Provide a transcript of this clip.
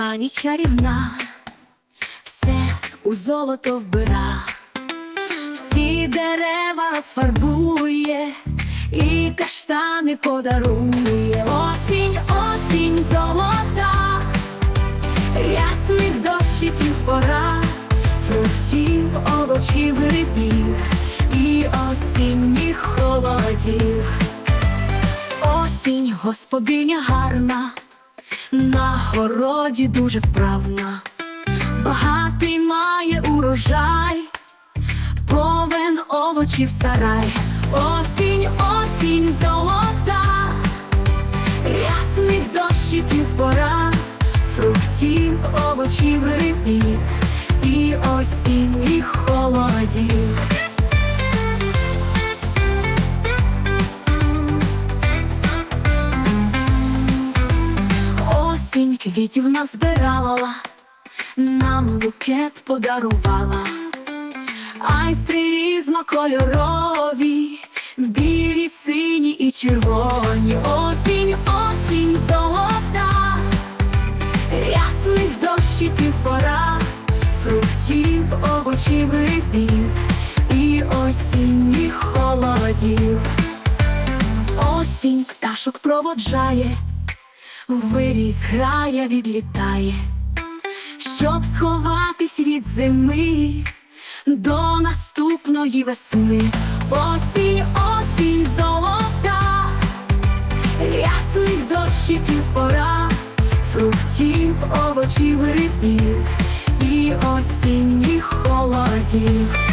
пані чарівна, все у золото вбира, всі дерева розфарбує і каштани подарує. Осінь, осінь золота, рясних дощиків пора, фруктів, овочів, грибів і осінніх холодів. Осінь господиня гарна, на городі дуже вправна, багатий має урожай, повен овочів сарай, осінь, осінь золота, рясних дощиків пора, фруктів, овочів, грибів і осінніх Осінь квітів назбирала, нам букет подарувала, айстри різнокольорові, білі, сині і червоні. Осінь, осінь золота, рясних дощиків пора, фруктів, овочів, грибів і осінніх холодів. Осінь пташок проводжає виріс грає, відлітає, щоб сховатись від зими до наступної весни. Осінь, осінь золота, рясних дощиків пора, фруктів, овочів, грибів і осінніх холодів.